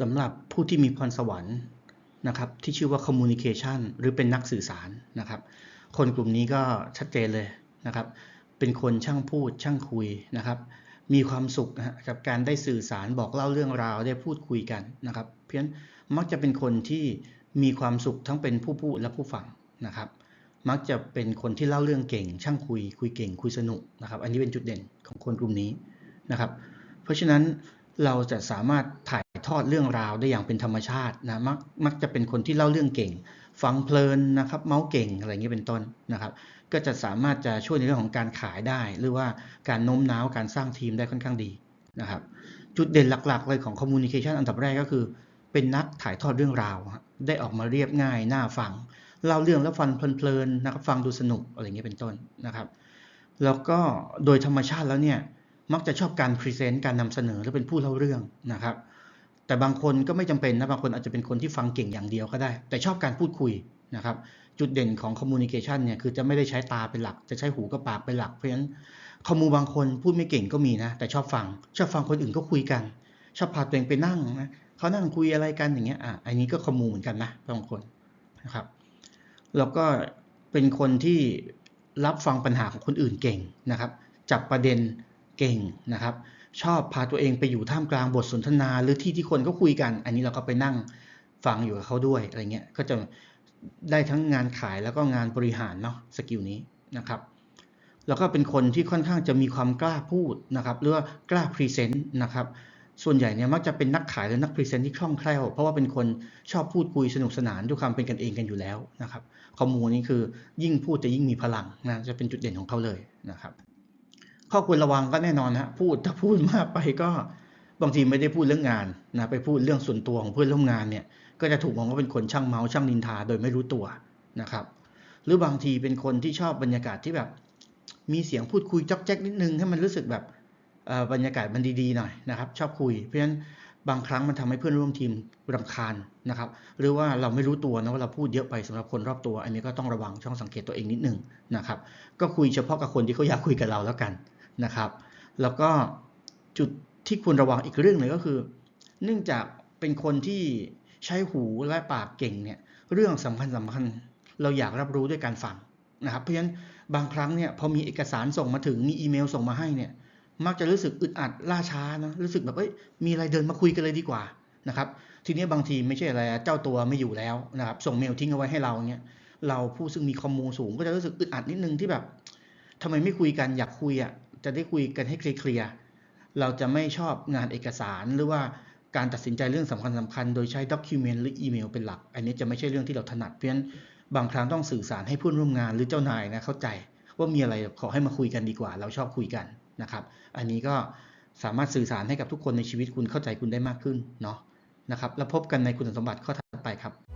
สำหรับผู้ที่มีพรสวรรค์นะครับที่ชื่อว่า communication หรือเป็นนักสื่อสารนะครับ คนกลุ่มนี้ก็ชัดเจนเลยนะครับ เป็นคนช่างพูดช่างคุยนะครับ มีความสุขกับการได้สื่อสารบอกเล่าเรื่องราวได้พูดคุยกันนะครับ เพราะฉะนั้นมักจะเป็นคนที่มีความสุขทั้งเป็นผู้พูดและผู้ฟังนะครับ มักจะเป็นคนที่เล่าเรื่องเก่ง ช่างคุย คุยเก่ง คุยสนุกนะครับ อันนี้เป็นจุดเด่นของคนกลุ่มนี้นะครับ เพราะฉะนั้นเราจะสามารถถ่าย ทอดเรื่องราวได้อย่างเป็นธรรมชาตินะมักมักจะเป็นคนที่เล่าเรื่องเก่ง ฟังเพลินนะครับ เมาส์เก่งอะไรอย่างนี้เป็นต้นนะครับ ก็จะสามารถจะช่วยในเรื่องของการขายได้ หรือว่าการโน้มน้าวการสร้างทีมได้ค่อนข้างดีนะครับ จุดเด่นหลักๆ เลยของ communication อันดับแรกก็คือ เป็นนักถ่ายทอดเรื่องราว ได้ออกมาเรียบง่ายน่าฟังเล่าเรื่องแล้วฟังเพลินๆนะครับ ฟังดูสนุกอะไรเงี้ยเป็นต้นนะครับ แล้วก็โดยธรรมชาติแล้วเนี่ยมักจะชอบการพรีเซนต์การนำเสนอและเป็นผู้เล่าเรื่องนะครับ แต่บางคนก็ไม่จำเป็นนะบางคนอาจจะเป็นคนที่ฟังเก่งอย่างเดียวก็ได้ แต่ชอบการพูดคุยนะครับ จุดเด่นของ communication เนี่ยคือจะไม่ได้ใช้ตาเป็นหลัก จะใช้หูกับปากเป็นหลัก เพราะฉะนั้นคอมมูบางคนพูดไม่เก่งก็มีนะ แต่ชอบฟัง ชอบฟังคนอื่นก็คุยกัน ชอบพาตัวเองไปนั่งนะเขานั่งคุยอะไรกันอย่างเงี้ยอะอันนี้ก็คอมูเหมือนกันนะบางคนนะครับแล้วก็เป็นคนที่รับฟังปัญหาของคนอื่นเก่งนะครับ จับประเด็นเก่งนะครับ ชอบพาตัวเองไปอยู่ท่ามกลางบทสนทนา หรือที่ที่คนก็คุยกัน อันนี้เราก็ไปนั่งฟังอยู่กับเขาด้วยอะไรเงี้ยก็จะได้ทั้งงานขายแล้วก็งานบริหารเนาะสกิลนี้นะครับแล้วก็เป็นคนที่ค่อนข้างจะมีความกล้าพูดนะครับหรือว่ากล้าพรีเซนต์นะครับส่วนใหญ่เนี่ยมักจะเป็นนักขายหรือนักพรีเซนต์ที่คล่องแคล่ว เพราะว่าเป็นคนชอบพูดคุยสนุกสนานด้วยความเป็นกันเองกันอยู่แล้วนะครับข้อมูลนี้คือยิ่งพูดจะยิ่งมีพลังนะจะเป็นจุดเด่นของเขาเลยนะครับ ข้อควรระวังก็แน่นอนนะพูดถ้าพูดมากไปก็บางทีไม่ได้พูดเรื่องงานนะไปพูดเรื่องส่วนตัวของเพื่อนร่วมงานเนี่ย ก็จะถูกมองว่าเป็นคนช่างเมาช่างนินทาโดยไม่รู้ตัวนะครับ หรือบางทีเป็นคนที่ชอบบรรยากาศที่แบบ มีเสียงพูดคุยจ๊อกแจ๊กนิดนึงให้มันรู้สึกแบบบรรยากาศมันดีๆหน่อยนะครับ ชอบคุย เพราะฉะนั้นบางครั้งมันทำให้เพื่อนร่วมทีมรำคาญนะครับ หรือว่าเราไม่รู้ตัวนะว่าเราพูดเยอะไปสำหรับคนรอบตัว อันนี้ก็ต้องระวังช่องสังเกตตัวเองนิดนึงนะครับ ก็คุยเฉพาะกับคนที่เขาอยากคุยกับเราแล้วกัน นะครับ แล้วก็จุดที่ควรระวังอีกเรื่องหนึ่งก็คือ เนื่องจากเป็นคนที่ใช้หูและปากเก่งเนี่ยเรื่องสำคัญสำคัญเราอยากรับรู้ด้วยการฟังนะครับเพราะฉะนั้นบางครั้งเนี่ยพอมีเอกสารส่งมาถึงมีอีเมลส่งมาให้เนี่ยมักจะรู้สึกอึดอัดล่าช้านะรู้สึกแบบเอ้ยมีอะไรเดินมาคุยกันเลยดีกว่านะครับทีนี้บางทีไม่ใช่อะไรเจ้าตัวไม่อยู่แล้วนะครับส่งเมลทิ้งเอาไว้ให้เราเนี่ยเราผู้ซึ่งมีคอมมูสูงก็จะรู้สึกอึดอัดนิดนึงที่แบบทำไมไม่คุยกันอยากคุยอะ จะได้คุยกันให้เคลียร์เราจะไม่ชอบงานเอกสารหรือว่าการตัดสินใจเรื่องสำคัญสคัญๆโดยใช้ด็อกิเมนต์หรืออีเมลเป็นหลัก อันนี้จะไม่ใช่เรื่องที่เราถนัด เพราะฉะนั้นบางครั้งต้องสื่อสารให้เพื่อนร่วมงานหรือเจ้านายนะเข้าใจ ว่ามีอะไรขอให้มาคุยกันดีกว่า เราชอบคุยกันนะครับ อันนี้ก็สามารถสื่อสารให้กับทุกคนในชีวิตคุณเข้าใจคุณได้มากขึ้นเนาะนะครับ แล้วพบกันในคุณสมบัติข้อถัดไปครับ